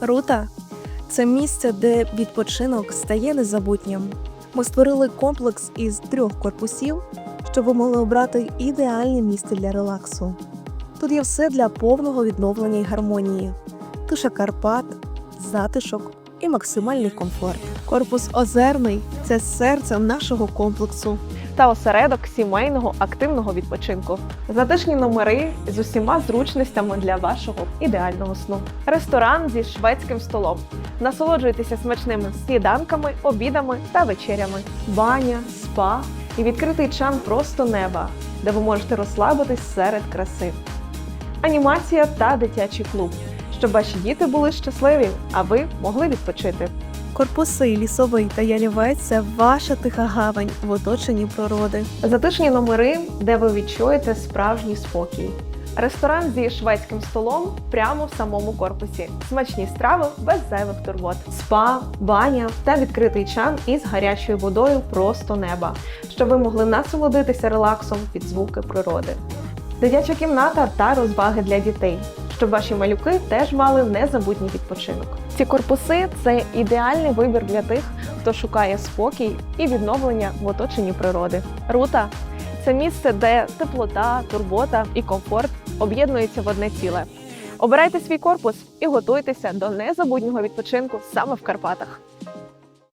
Рута це місце, де відпочинок стає незабутнім. Ми створили комплекс із трьох корпусів, щоб ви могли обрати ідеальне місце для релаксу. Тут є все для повного відновлення і гармонії: тиша Карпат, затишок і максимальний комфорт. Корпус озерний це серце нашого комплексу. Та осередок сімейного активного відпочинку. Затишні номери з усіма зручностями для вашого ідеального сну. Ресторан зі шведським столом. Насолоджуйтеся смачними сніданками, обідами та вечерями. Баня, спа і відкритий чан просто неба, де ви можете розслабитись серед краси. Анімація та дитячий клуб, щоб ваші діти були щасливі, а ви могли відпочити. Корпуси лісовий та ялівець це ваша тиха гавань в оточенні природи. Затишні номери, де ви відчуєте справжній спокій. Ресторан зі шведським столом прямо в самому корпусі. Смачні страви без зайвих турбот. Спа, баня та відкритий чан із гарячою водою просто неба, щоб ви могли насолодитися релаксом під звуки природи. Дитяча кімната та розваги для дітей, щоб ваші малюки теж мали незабутній відпочинок. Ці корпуси це ідеальний вибір для тих, хто шукає спокій і відновлення в оточенні природи. Рута це місце, де теплота, турбота і комфорт об'єднуються в одне ціле. Обирайте свій корпус і готуйтеся до незабутнього відпочинку саме в Карпатах.